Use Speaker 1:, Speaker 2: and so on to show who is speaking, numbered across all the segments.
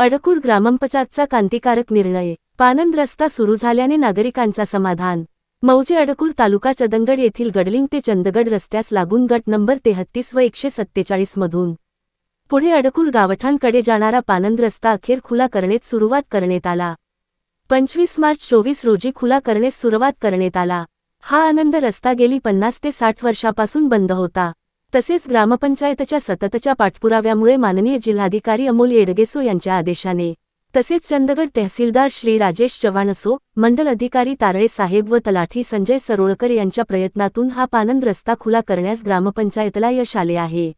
Speaker 1: अडकूर ग्रामपंचायतचा क्रांतिकारक निर्णय. पानंद रस्ता सुरू झाल्याने नागरिकांचा समाधान. मौजे अडकूर तालुका चदंगड येथील गडलिंग ते चंदगड रस्त्यास लागून गट नंबर तेहत्तीस व एकशे सत्तेचाळीसमधून पुढे अडकूर गावठांकडे जाणारा पानंद रस्ता अखेर खुला करण्यास सुरुवात करण्यात आला. पंचवीस मार्च चोवीस रोजी खुला करण्यास सुरुवात करण्यात आला. हा आनंद रस्ता गेली पन्नास ते साठ वर्षापासून बंद होता. तसेच ग्रामपंचायतच्या सततच्या पाठपुराव्यामुळे माननीय जिल्हाधिकारी अमोल येडगेसो यांच्या आदेशाने. तसेच चंदगड तहसीलदार श्री राजेश चव्हाण असो मंडल अधिकारी तारळे साहेब व तलाठी संजय सरोळकर यांच्या प्रयत्नातून हा पानंद रस्ता खुला करण्यास ग्रामपंचायतला यश आले आहे.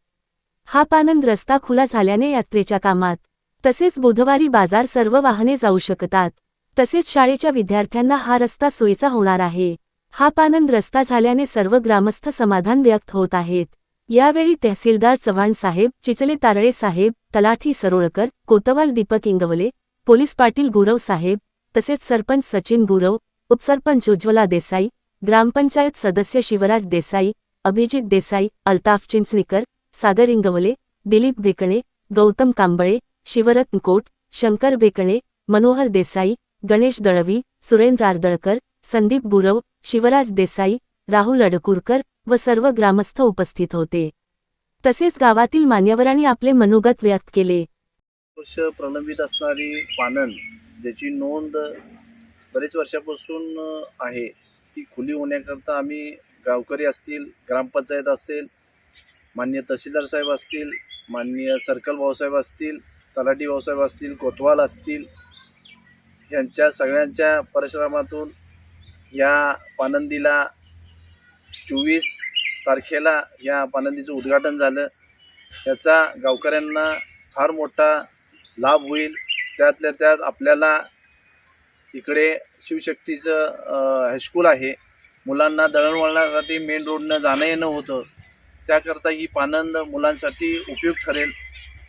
Speaker 1: हा पानंद रस्ता खुला झाल्याने यात्रेच्या कामात तसेच बुधवारी बाजार सर्व वाहने जाऊ शकतात तसेच शाळेच्या विद्यार्थ्यांना हा रस्ता सोयीचा होणार आहे. हा पानंद रस्ता झाल्याने सर्व ग्रामस्थ समाधान व्यक्त होत आहेत. यावेळी तहसीलदार चव्हाण साहेब चिचले तारळे साहेब तलाठी सरोळकर कोतवाल दीपक इंगवले पोलीस पाटील गुरव साहेब तसेच सरपंच सचिन गुरव उपसरपंच उज्ज्वला देसाई ग्रामपंचायत सदस्य शिवराज देसाई अभिजित देसाई अल्ताफ चिंचणीकर सागर इंगवले दिलीप बेकणे गौतम कांबळे शिवरत्न कोट शंकर बेकणे मनोहर देसाई गणेश दळवी सुरेंद्र आर्दळकर संदीप गुरव शिवराज देसाई राहुल अडकुरकर व सर्व ग्रामस्थ उपस्थित होते. तसेच गावातील मान्यवरांनी आपले मनोगत व्यक्त केले.
Speaker 2: वर्ष प्रलंबित असणारी पानन ज्याची नोंद बरेच वर्षापासून आहे ती खुली होण्याकरता आम्ही गावकरी असतील ग्रामपंचायत असेल मान्य तहसीलदार साहेब असतील माननीय सर्कल भाऊसाहेब असतील तलाठी भाऊसाहेब असतील कोतवाल असतील यांच्या सगळ्यांच्या परिश्रमातून या पानंदीला चोवीस तारखेला या पानंदीचं उद्घाटन झालं. याचा गावकऱ्यांना फार मोठा लाभ होईल. त्यातल्या त्यात आपल्याला इकडे शिवशक्तीचं हायस्कूल आहे. मुलांना दळणवळणासाठी मेन रोडनं जाणं येणं होतं. त्याकरता ही पानंद मुलांसाठी उपयुक्त ठरेल.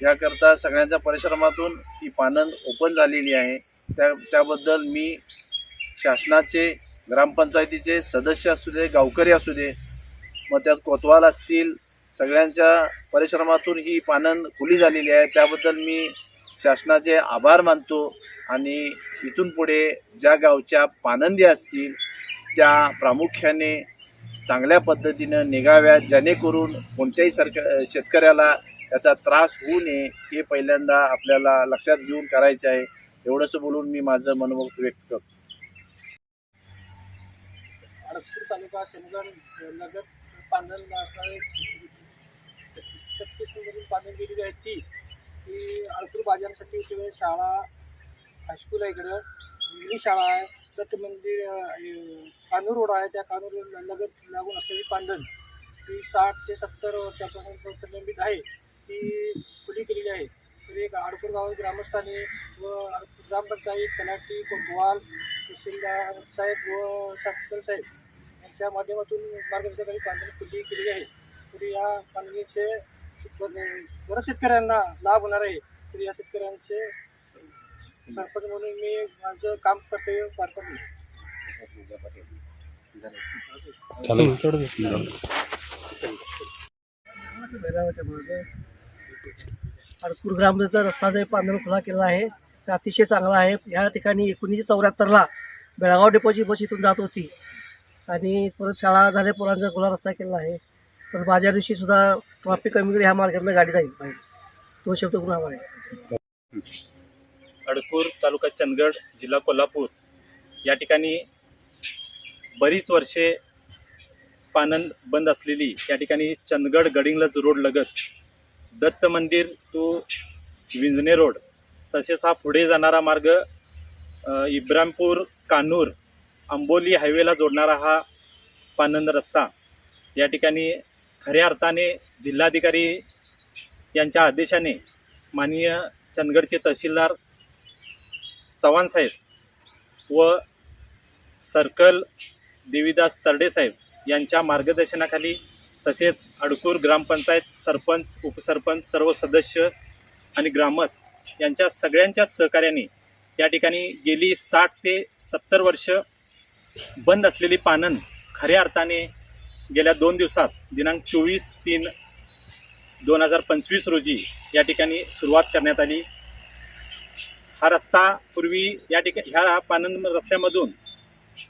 Speaker 2: याकरता सगळ्यांच्या परिश्रमातून ही पानंद ओपन झालेली आहे. त्या त्याबद्दल मी शासनाचे ग्रामपंचायतीचे सदस्य असू दे गावकरी असू दे मग त्यात कोतवाल असतील सगळ्यांच्या परिश्रमातून ही पानंद खुली झालेली आहे त्याबद्दल मी शासनाचे आभार मानतो आणि इथून पुढे ज्या गावच्या पानंदी असतील त्या प्रामुख्याने चांगल्या पद्धतीनं निघाव्यात जेणेकरून कोणत्याही सरकार शेतकऱ्याला त्याचा त्रास होऊ नये हे पहिल्यांदा आपल्याला लक्षात घेऊन करायचं आहे. एवढंसं बोलून मी माझं मनोभक्त व्यक्त करतो.
Speaker 3: तालुका चंदगड नगर पांधन असणारे छत्तीस मधून पांधन गेलेली आहे ती. ती अडकूर बाजारासाठी इकडे शाळा हायस्कूल आहे इकडं. इंग्लिश शाळा आहे. दत्त मंदिर म्हणजे, कानूर रोड आहे. त्या कानूर रोड लगत लागून असलेली पांधन ती साठ ते सत्तर वर्षापासून प्रलंबित आहे. ती खुली केलेली आहे. तर एक अडकूर गाव ग्रामस्थांनी व ग्रामपंचायत तलाठी कोतवाल तहसीलदार साहेब व सर्कल साहेब यांच्या माध्यमातून मार्गदर्शनाखाली पाणी खुली केलेली आहे. तरी या पाणीचे बऱ्याच शेतकऱ्यांना लाभ होणार आहे. तरी या शेतकऱ्यांचे सरपंच म्हणून मी माझं काम कर्तव्य पार पडले अडकूर ग्रामचा रस्ता जो पांढरा खुला केलेला आहे ते अतिशय चांगला आहे. या ठिकाणी एकोणीसशे चौऱ्याहत्तरला बेळगाव डेपोची बस इथून जात होती. आणि परत शाळा झाल्या पोरांचा खुला रस्ता केलेला आहे. परत माझ्या दिवशी सुद्धा ट्रॉफिक कमी ह्या मार्गातनं गाडी जाईल पाहिजे तो शब्द गुन्हा आहे?
Speaker 4: अडकूर तालुका चंदगड जिल्हा कोल्हापूर. या ठिकाणी बरीच वर्षे पानंद बंद असलेली या ठिकाणी चंदगड गडिंगलज रोड लगत दत्त मंदिर टू विंजणे रोड तसेच हा पुढे जाणारा मार्ग इब्रामपूर कानूर आंबोली हायवेला जोडणारा हा पानंद रस्ता या ठिकाणी खऱ्या अर्थाने जिल्हाधिकारी यांच्या आदेशाने माननीय चंदगडचे तहसीलदार चव्हाण साहेब व सर्कल देवीदास तरडे साहेब यांच्या मार्गदर्शनाखाली तसेच अडकूर ग्रामपंचायत सरपंच उपसरपंच सर्व सदस्य आणि ग्रामस्थ यांच्या सगळ्यांच्या सहकार्याने या ठिकाणी गेली साठ ते सत्तर वर्ष बंद असलेली पानन खऱ्या अर्थाने गेल्या दोन दिवसात दिनांक चोवीस तीन दोन हजार पंचवीस रोजी या ठिकाणी सुरुवात करण्यात आली. हा रस्ता पूर्वी या ठिकाणी ह्या पानंद रस्त्यामधून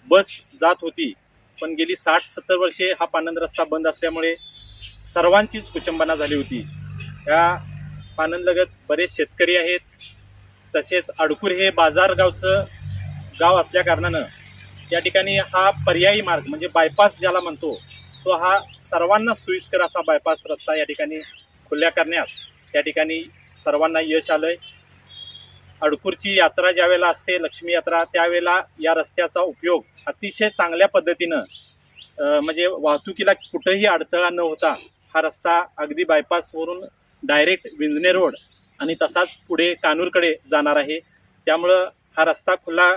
Speaker 4: बस जात होती पण गेली साठ सत्तर वर्षे हा पानंद रस्ता बंद असल्यामुळे सर्वांचीच कुचंबना झाली होती. या पानंदलगत बरेच शेतकरी आहेत. तसेच अडकूर हे बाजारगावचं गाव असल्याकारणानं या ठिकाणी हा पर्यायी मार्ग म्हणजे बायपास ज्याला म्हणतो तो हा सर्वांना सोयीस्कर असा बायपास रस्ता या ठिकाणी खुल्या करण्यात या ठिकाणी सर्वांना यश आलं आहे अडकूरची यात्रा ज्यावेळेला असते लक्ष्मी यात्रा त्यावेळेला या रस्त्याचा उपयोग अतिशय चांगल्या पद्धतीनं म्हणजे वाहतुकीला कुठंही अडथळा न होता हा रस्ता अगदी बायपासवरून डायरेक्ट विंजणे रोड आणि तसाच पुढे कानूरकडे जाणार आहे. त्यामुळं हा रस्ता खुला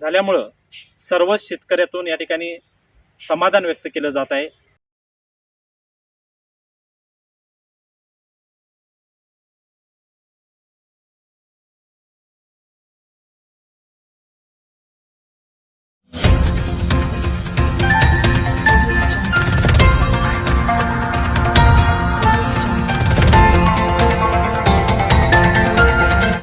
Speaker 4: झाल्यामुळं सर्वच शेतकऱ्यातून या ठिकाणी समाधान व्यक्त केलं जात आहे.